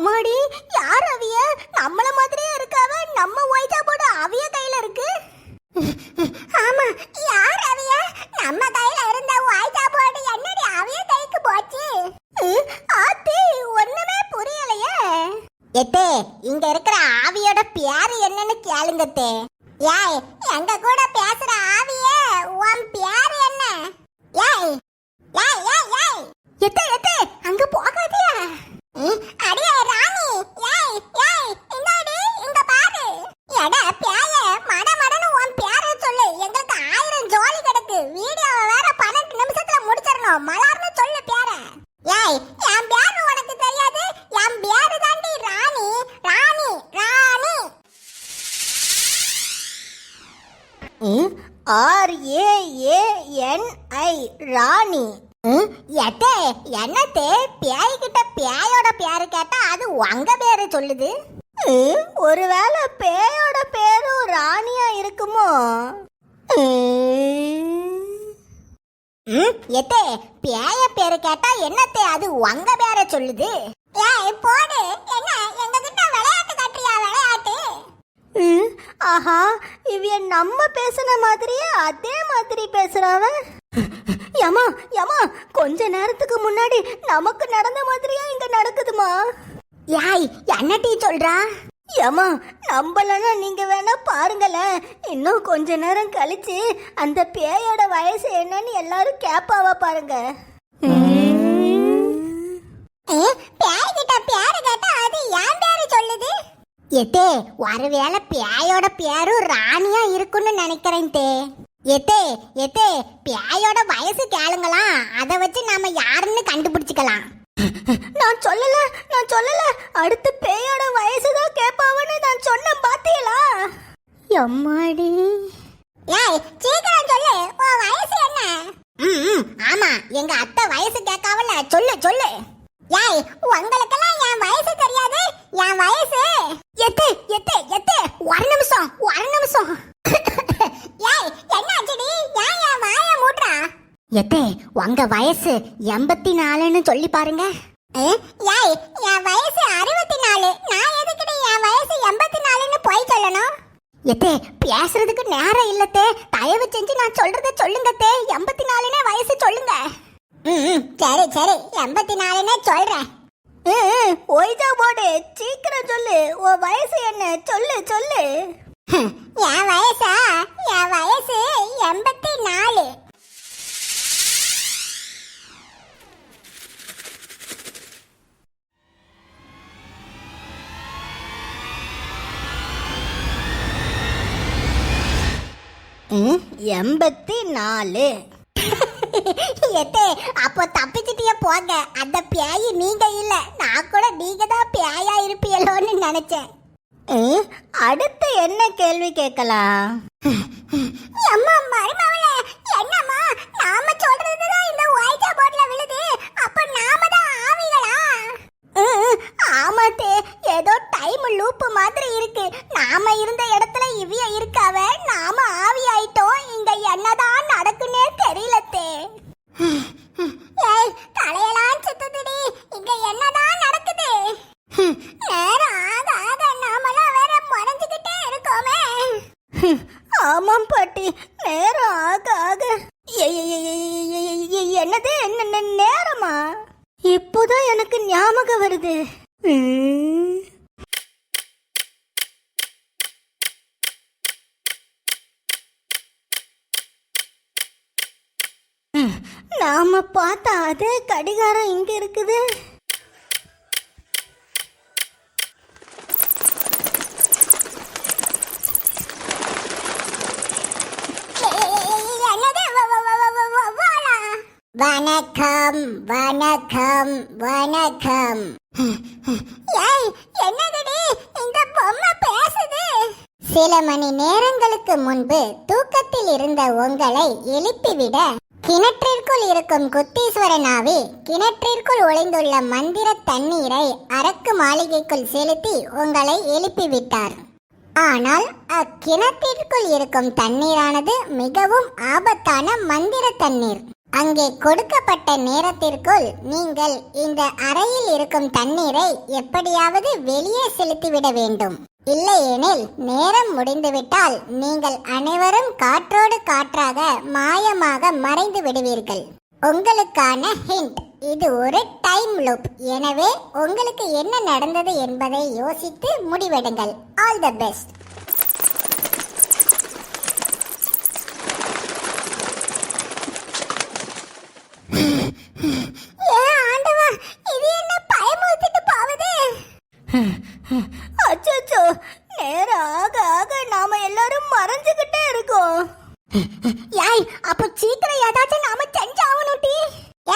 அம்மாடி யார் அவிய? நம்மள மாதிரியே இருக்காவ? நம்ம ஒயிட்டா போட அவிய கையில இருக்கு? ஆமா யார் அவிய? நம்ம கையில இருந்த ஒயிட்டா போடு என்னடி அவிய கைக்கு போச்சு? ஆத்தி ஒண்ணுமே புரியலையே. எத்தே இங்க இருக்கிற ஆவியோட பேரு என்னன்னு கேளுங்க தே ஏய் எங்க கூட பேசுற ஆவியே உன் பேரு என்ன? ஏய் ஏய் ஏய் ஏய். எத்தே எத்தே அங்க போக அடியே ராணி! ஏய் ஏய் இந்தாடி இங்க பாரு. எட பேய மட மடன்னு உன் பேரை சொல்லு. எங்களுக்கு ஆயிரம் ஜோலி கிடக்கு. வீடியோவை வேற பன்னெண்டு நிமிஷத்துல முடிச்சிடணும். மலர்னு சொல்லு பேரை. ஏய் என் பேரு உனக்கு தெரியாது. என் பேரு தாண்டி ராணி. ராணி ராணி. ஆர் ஏ ஏ என் ஐ ராணி. எட்டே என்னத்தே? பேய்கிட்ட பேயோட பேரு கேட்டா அது உங்க பேரு சொல்லுது. ம், ஒருவேளை பேயோட பேரும் ராணியா இருக்குமோ? ம், எத்தே பேய பேரு கேட்டா என்னத்தே அது உங்க பேரை சொல்லுது? ஏய் போடு. என்ன எங்க கிட்ட விளையாட்டு காட்டுறியா விளையாட்டு? ஆஹா இவன் நம்ம பேசுன மாதிரியே அதே மாதிரி பேசுறாவன் யமா யமா கொஞ்ச நேரத்துக்கு முன்னாடி நமக்கு நடந்த மாதிரியே இங்க நடக்குதுமா? யாய் என்ன டீ சொல்றா? யமா நம்பலன்னா நீங்க வேணா பாருங்களேன். இன்னும் கொஞ்ச நேரம் கழிச்சு அந்த பேயோட வயசு என்னன்னு எல்லாரும் கேப்பாவ பாருங்க. பேய்கிட்ட பேரு கேட்டா அது ஏன் பேரு சொல்லுது? எத்தே ஒருவேளை பேயோட பேரும் ராணியா இருக்குன்னு நினைக்கிறேன் தே. எத்தே எத்தே பியாயோட வயசு கேளுங்களா. அதை வச்சு நாம யாருன்னு கண்டுபிடிச்சிக்கலாம். நான் சொல்லல நான் சொல்லல. அடுத்து பேயோட வயசு தான் கேட்பாவன்னு நான் சொன்ன பாத்தீங்களா எம்மாடி. ஏய் சீக்கிரம் சொல்லு உன் வயசு என்ன? ம் ஆமா எங்க அத்தை வயசு கேட்காவல. சொல்லு சொல்லு. ஏய் உங்களுக்கெல்லாம் என் வயசு தெரியாது? என் வயசு? எட்டு எட்டு எட்டு ஒரு நிமிஷம் ஒரு நிமிஷம் ஏய் என்னாச்சுடி ஏன் என் வாயை மூடுறா எத்தே உங்க வயசு எண்பத்தி நாலுன்னு சொல்லி பாருங்க. ஏய் என் வயசு அறுபத்தி நாலு நான் எதுக்குடி என் வயசு எண்பத்தி நாலுன்னு போய் சொல்லணும்? எத்தே பேசுறதுக்கு நேரம் இல்லத்தே தயவு செஞ்சு நான் சொல்றத சொல்லுங்கத்தே எண்பத்தி நாலுனே வயசு சொல்லுங்க. ம் சரி சரி. எண்பத்தி நாலுனே சொல்றேன் ஒய்தா போடு. சீக்கிரம் சொல்லு. உன் வயசு என்ன? சொல்லு சொல்லு. என் வயசா? என் வயசு எண்பத்தி நாலு எண்பத்தி நாலு. எத்தே அப்போ தப்பிச்சிட்டிய போங்க. அந்த பேய் நீங்க இல்ல. நான் கூட நீங்க தான் பேயா இருப்பீங்களோன்னு நினைச்சேன். ம், அடுத்து என்ன கேள்வி கேட்கலாம்? அம்மா மருமவளே என்னம்மா? நாம சொல்றதுதான் இந்த ஒயிட்டா போட்ல விழுது. அப்ப நாம தான் ஆவிகளா? ஆமாத்தே. ஏதோ டைம் லூப் மாதிரி இருக்கு. நாம இருந்த இப்போதான் எனக்கு ஞாபகம் வருது. நாம பார்த்த அதே கடிகாரம் இங்க இருக்குது. வணக்கம் வணக்கம் வணக்கம். ஏய் என்னதுடி? இந்த பொம்மை பேசுது. சில மணி நேரங்களுக்கு முன்பு தூக்கத்தில் இருந்த உங்களை எழுப்பிவிட கிணற்றிற்குள் இருக்கும் குத்தீஸ்வரனாவே கிணற்றிற்குள் ஒளிந்துள்ள மந்திர தண்ணீரை அரக்கு மாளிகைக்குள் செலுத்தி உங்களை எழுப்பிவிட்டார். ஆனால் அக்கிணத்திற்குள் இருக்கும் தண்ணீரானது மிகவும் ஆபத்தான மந்திர தண்ணீர். அங்கே கொடுக்கப்பட்ட நேரத்திற்குள் நீங்கள் இந்த அறையில் இருக்கும் தண்ணீரை எப்படியாவது வெளியே செலுத்திவிட வேண்டும். இல்லையெனில் நேரம் முடிந்துவிட்டால் நீங்கள் அனைவரும் காற்றோடு காற்றாக மாயமாக மறைந்து விடுவீர்கள். உங்களுக்கான ஹிண்ட் இது ஒரு டைம் லூப் எனவே உங்களுக்கு என்ன நடந்தது என்பதை யோசித்து முடிவெடுங்கள். ஆல் த பெஸ்ட் ஆண்டவா இது என்ன பயமுறுத்திட்டு போகுது அச்சோ நேரம் ஆக ஆக நாம எல்லாரும் மறைஞ்சுகிட்டே இருக்கோம் ஏய் அப்ப சீக்கிரம் ஏதாச்சும் நாம செஞ்சாகணும் டி.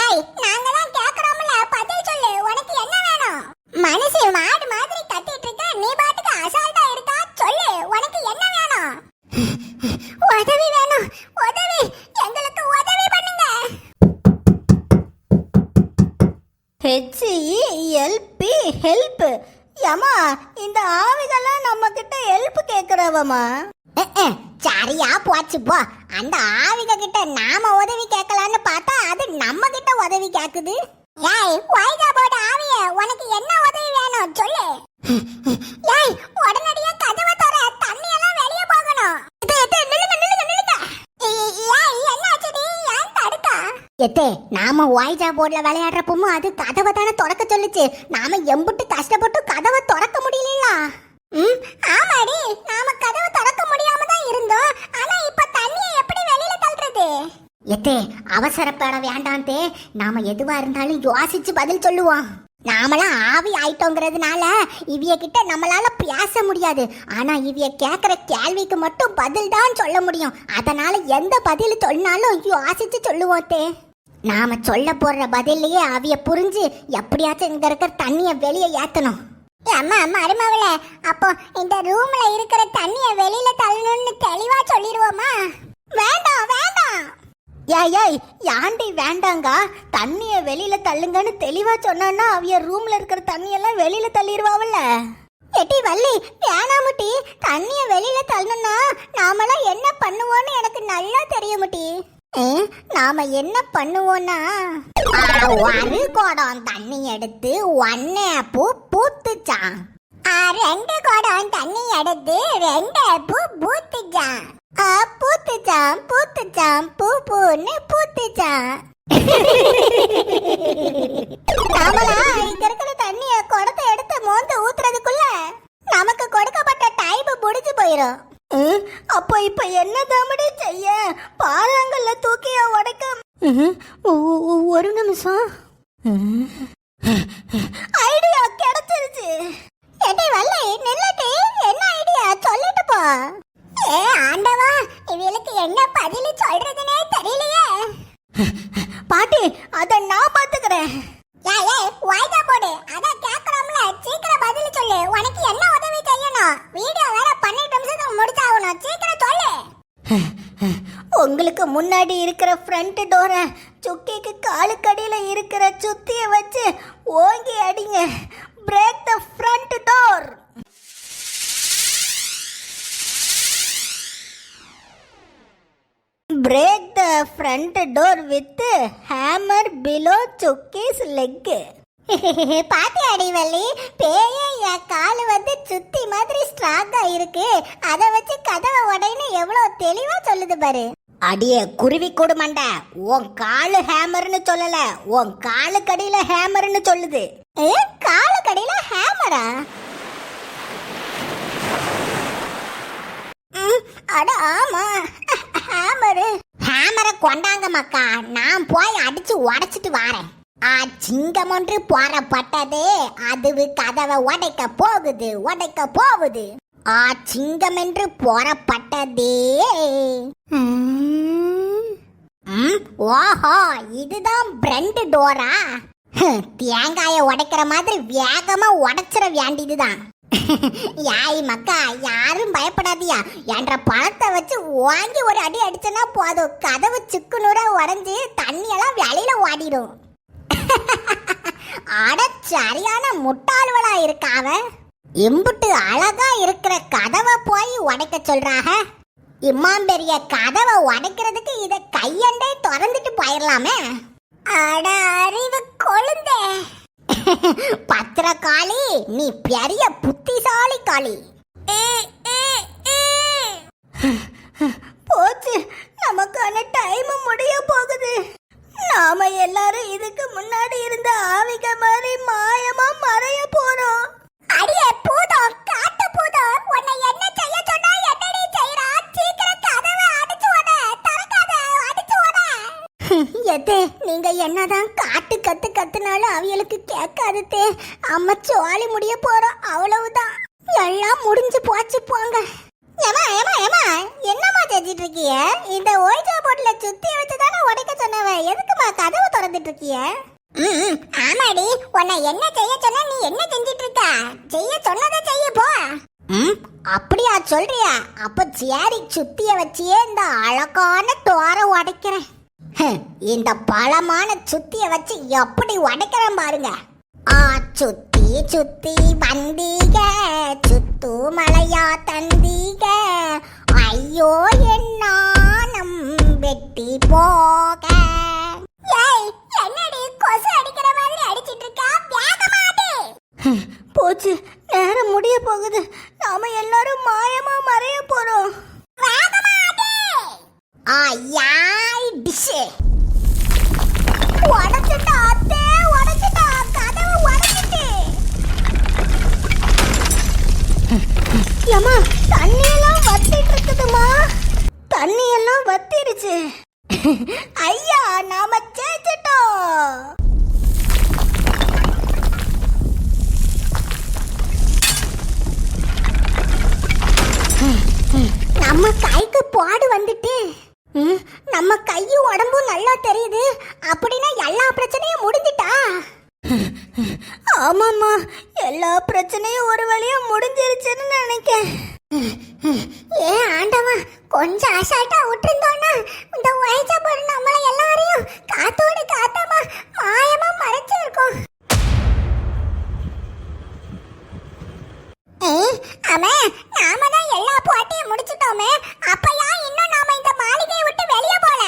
ஏய் நாங்க தான் கேக்குறோம்ல பதில் சொல்லு உனக்கு என்ன வேணும்? மனசு மாடு மாதிரி கத்திட்டு இருக்க நீ பாட்டுக்கு அசால்ட்டா இருக்கா? சொல்லு உனக்கு என்ன வேணும்? உதவி வேணும் உதவி. எங்களுக்கு உதவி பண்ணுங்க. ஹெச்இஎல்பி ஹெல்ப் ஏமா இந்த ஆவிகள்லாம் நம்ம கிட்ட ஹெல்ப் கேக்குறவமா சரியா போச்சு போ. அந்த ஆவிக கிட்ட நாம உதவி கேட்கலான்னு பார்த்தா அது நம்ம கிட்ட உதவி கேக்குது. ஏய் வைகா போட ஆவிய. உனக்கு என்ன உதவி வேணும்? சொல்லு. ஏய் உடனடியா கதவை தர தண்ணி எல்லாம் வெளிய போகணும். எத்தே, நில்லுங்க நில்லுங்க நில்லுங்க. ஏய், ஏய் என்னாச்சுடி ஏன் தடுக்கா? எத்தே நாம வாய்ஜா போர்ட்ல விளையாடுறப்பவும் அது கதவை தானே திறக்க சொல்லுச்சு. நாம எம்புட்டு கஷ்டப்பட்டு கதவை திறக்க முடியல ம் ஆமாடி. நாம கதவு திறக்க முடியாம தான் இருந்தோம். ஆனா இப்ப தண்ணியை எப்படி வெளியில தள்ளுறது? எத்தே அவசரப்பட வேண்டாந்தே நாம எதுவா இருந்தாலும் யோசிச்சு பதில் சொல்லுவோம். நாமளாம் ஆவி ஆயிட்டோங்கிறதுனால இவிய கிட்ட நம்மளால பேச முடியாது. ஆனா இவிய கேக்குற கேள்விக்கு மட்டும் பதில் தான் சொல்ல முடியும். அதனால எந்த பதில் சொன்னாலும் யோசிச்சு சொல்லுவோம் தே. நாம சொல்ல போற பதிலையே அவிய புரிஞ்சு எப்படியாச்சும் இங்க இருக்கிற தண்ணிய வெளியே ஏத்தணும். அம்மா அம்மா அருமாவில அப்போ இந்த ரூம்ல இருக்கிற தண்ணிய வெளியில தள்ளணும்னு தெளிவா சொல்லிடுவோமா வேண்டாம் வேண்டாம். ஏய் ஏய் யாண்டி வேண்டாங்க? தண்ணிய வெளியில தள்ளுங்கன்னு தெளிவா சொன்னான்னா அவிய ரூம்ல இருக்கிற தண்ணியெல்லாம் வெளியில தள்ளிடுவாவல்ல எட்டி வள்ளி வேணாமுட்டி தண்ணிய வெளியில தள்ளணும்னா நாமெல்லாம் என்ன பண்ணுவோம்னு எனக்கு நல்லா தெரியுமுட்டி நாம என்ன பண்ணுவோம்னா? ஒரு குடம் தண்ணி எடுத்து ஒன்னே பூ பூத்துச்சான் ரெண்டு குடம் தண்ணி எடுத்து ரெண்டு பூ பூத்துச்சான் பூத்துச்சான் பூத்துச்சான் பூ பூன்னு பூத்துச்சான் நாமளா இங்க இருக்கிற தண்ணிய குடத்தை எடுத்து மோந்து ஊத்துறதுக்குள்ள நமக்கு கொடுக்கப்பட்ட டைம் முடிஞ்சு போயிரும். அப்போ இப்ப என்ன தாமடி செய்ய? பாறாங்கல்ல தூக்கிய உடைக்க ஒரு நிமிஷம். ஐடியா கிடைச்சிருச்சு. எட்டி வல்லை நில்லட்டி என்ன ஐடியா? சொல்லிட்டு போ. ஏ ஆண்டவா இவளுக்கு என்ன பதில் சொல்றதுனே தெரியலையே. பாட்டி அத நான் பாத்துக்கிறேன். ஃப்ரண்ட் டோரை சுக்கிக்கு காலுக்கடியில் இருக்கிற சுத்தியை வச்சு ஓங்கி அடிங்க. Break the front door break the front door with hammer below சுக்கீஸ் லெக்கு பாத்தி அடிவள்ளி பேயே என் கால் வந்து சுத்தி மாதிரி ஸ்ட்ராங்கா இருக்கு. அதை வச்சு கதவை உடைன்னு எவ்வளோ தெளிவா சொல்லுது பாரு. அடியே குருவி கூடு மண்டை. உன் காலு ஹேமர்னு சொல்லல. உன் காலு கடியில ஹேமர்னு சொல்லுது. ஏ காலு கடையில ஹேமரா அட ஆமா. ஹேமரு. ஹேமரை கொண்டாங்க மக்கா. நான் போய் அடிச்சு உடைச்சிட்டு வாரேன். ஆ சிங்கம் ஒன்று போறப்பட்டது. அதுவு கதவை உடைக்க போகுது உடைக்க போகுது. ஆ சிங்கம் என்று போறப்பட்டதே ஓஹோ இதுதான் பிரண்ட் டோரா? தேங்காய உடைக்கிற மாதிரி வேகமா உடைச்சிட வேண்டியதுதான். யாய் மக்கா யாரும் பயப்படாதியா. என்ற பழத்தை வச்சு வாங்கி ஒரு அடி அடிச்சனா போதும். கதவு சிக்குநூறா உடஞ்சி தண்ணியெல்லாம் வெளியில ஓடிடும். அட சரியான முட்டாள்வளா இருக்கா இம்புட்டு அழகா இருக்கிற கதவை போய் உடைக்க சொல்றாக? இம்மா பெரிய கதவை உடைக்கிறதுக்கு இத கையண்டே திறந்துட்டு போயிடலாமே அட அறிவு கொழுந்தே. பத்திரக்காளி நீ பெரிய புத்திசாலி காளி. போச்சு நமக்கான டைம் முடிய போகுது. நாம எல்லாரும் இதுக்கு முன்னாடி இருந்த ஆவிக மாதிரி மாயமா மறைய போறோம். அடியே பூதம் காட்டு பூதம். உன்னை என்ன எத்தே நீங்க என்னதான் காட்டு கத்து கத்துனாலும் கேட்காது கேட்காததே அம்மா சோழி முடிய போறோம் அவ்வளவுதான். எல்லாம் முடிஞ்சு போச்சு போங்க. ஏமா ஏமா ஏமா என்னம்மா செஞ்சிட்டு இருக்கிய? இந்த ஓய்ஜா போட்ல சுத்தி வச்சு தானே உடைக்க சொன்னவன் எதுக்குமா கதவு திறந்துட்டு இருக்கிய? ம் ஆமாடி. உன்னை என்ன செய்ய சொன்னா நீ என்ன செஞ்சிட்டு இருக்க? செய்ய சொன்னதை செய்ய போ. ம் அப்படியா சொல்றியா? அப்ப சேரி சுத்திய வச்சியே இந்த அழகான டோர உடைக்கிறேன். இந்த பழமான சுத்திய வச்சு எப்படி உடைக்கிறேன் பாருங்க. ஆ சுத்தி சுத்தி வந்தீங்க. சுத்து மலையா தந்தீங்க. ஐயோ என்னானம் வெட்டி போக. என்னடி கொசு அடிக்கிற மாதிரி அடிச்சிட்டு இருக்கா? போச்சு. நேரம் முடிய போகுது. நாம எல்லாரும் மாயமா மறைய போறோம். ஐயாய் டிஷ் உடைச்சிட்டா அத்தே உடச்சிட்டா கதவு உடைச்சிட்டு. ஏமா தண்ணியெல்லாம் வத்திட்டு இருக்குதுமா தண்ணி வத்திருச்சு. ஐயா நாம ஜெயிச்சிட்டோம் நம்ம கைக்கு பாடு வந்துட்டு. நம்ம கையும் உடம்பும் நல்லா தெரியுது. அப்படின்னா எல்லா பிரச்சனையும் முடிஞ்சிட்டா? ஆமாம்மா எல்லா பிரச்சனையும் ஒரு வழியா முடிஞ்சிருச்சுன்னு நினைக்கேன். ஏன் ஆண்டவா கொஞ்சம் அசால்ட்டா விட்டுருந்தோன்னா இந்த வயசா போடு நம்மள எல்லாரையும் காத்தோடு காத்தமா மாயமா மறைச்சிருக்கோம். ஏய், அம்மா, நாம தான் எல்லா போட்டியும் முடிச்சிட்டோமே. அப்ப ஏன் இன்னும் நாம இந்த மாளிகையை விட்டு வெளியே போல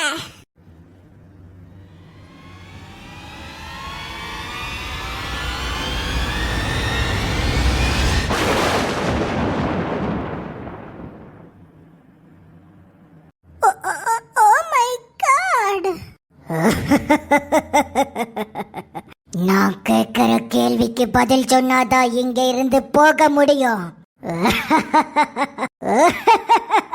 ஓ மை காட் நான் கேட்கிற கேள்விக்கு பதில் சொன்னாதான் இங்க இருந்து போக முடியும்.